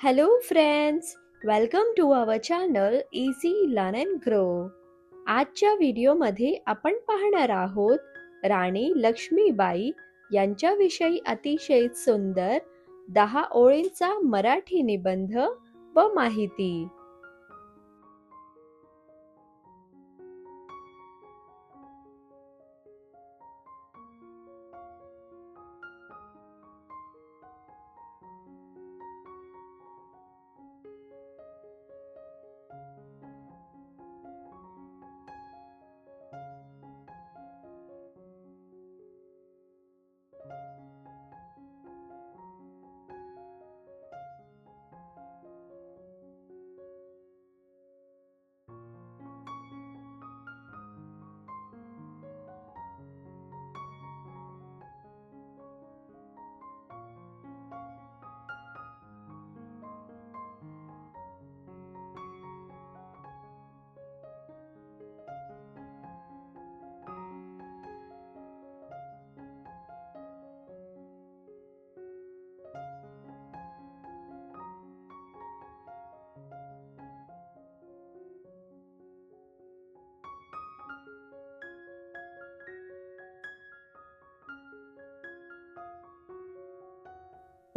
Hello, friends. Welcome to our channel Easy Learn and Grow. आजच्या व्हिडिओमध्ये आपण पाहणार आहोत राणी लक्ष्मीबाई यांच्याविषयी अतिशय सुंदर दहा ओळींचा मराठी निबंध व माहिती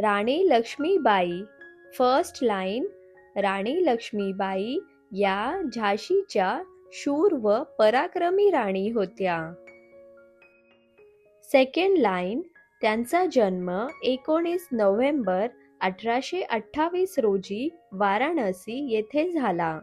राणी लक्ष्मीबाई. फर्स्ट लाईन राणी लक्ष्मीबाई या झाशीच्या शूर व पराक्रमी राणी होत्या. सेकंड लाईन त्यांचा जन्म एकोणीस नोव्हेंबर अठराशे अठ्ठावीस रोजी वाराणसी येथे झाला.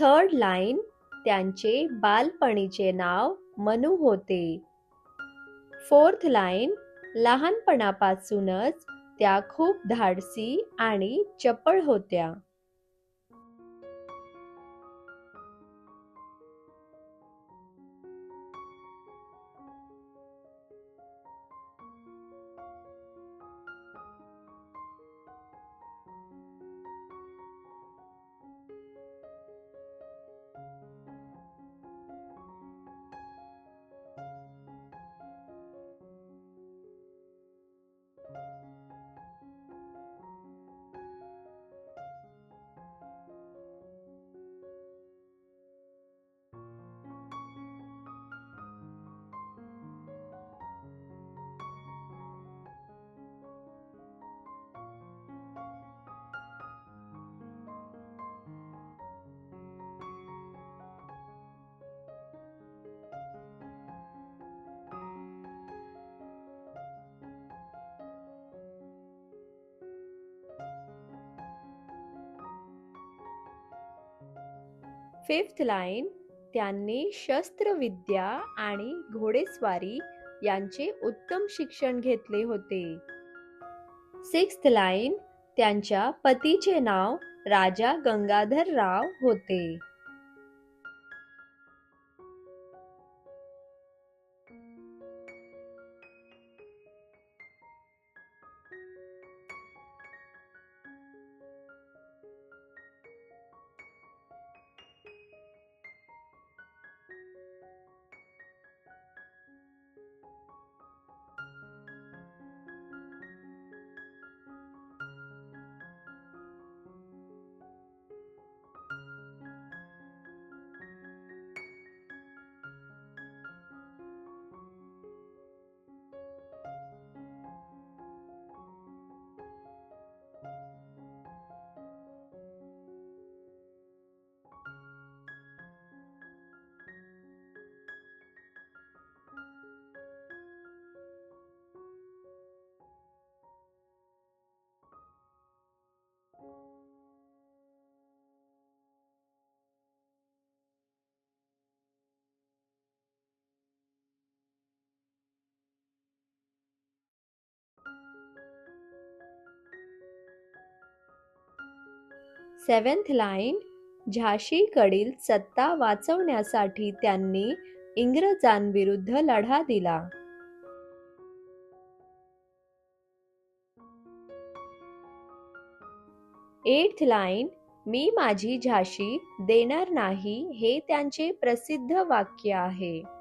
थर्ड लाईन त्यांचे बालपणीचे नाव मनू होते. फोर्थ लाईन लहानपणापासूनच त्या खूप धाडसी आणि चपळ होत्या. फिफ्थ लाईन त्यांनी शस्त्रविद्या आणि घोडेस्वारी यांचे उत्तम शिक्षण घेतले होते. सिक्स्थ लाईन त्यांच्या पतीचे नाव राजा गंगाधर राव होते. सेवन्थ लाईन झाशीकडील सत्ता वाचवण्यासाठी त्यांनी इंग्रजांविरुद्ध लढा दिला. एथ लाईन मी माझी झाशी देणार नाही हे त्यांचे प्रसिद्ध वाक्य आहे.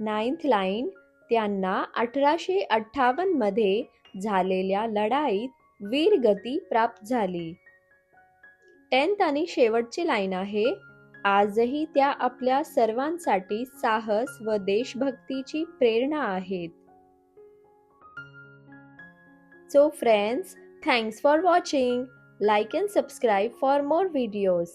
नाईन्थ लाईन त्यांना अठराशे अठ्ठावन्नमध्ये झालेल्या लढाईत वीरगती प्राप्त झाली. टेन्थ आणि शेवटची लाईन आहे. आजही त्या आपल्या सर्वांसाठी साहस व देशभक्तीची प्रेरणा आहेत. So friends thanks for watching like and subscribe for more videos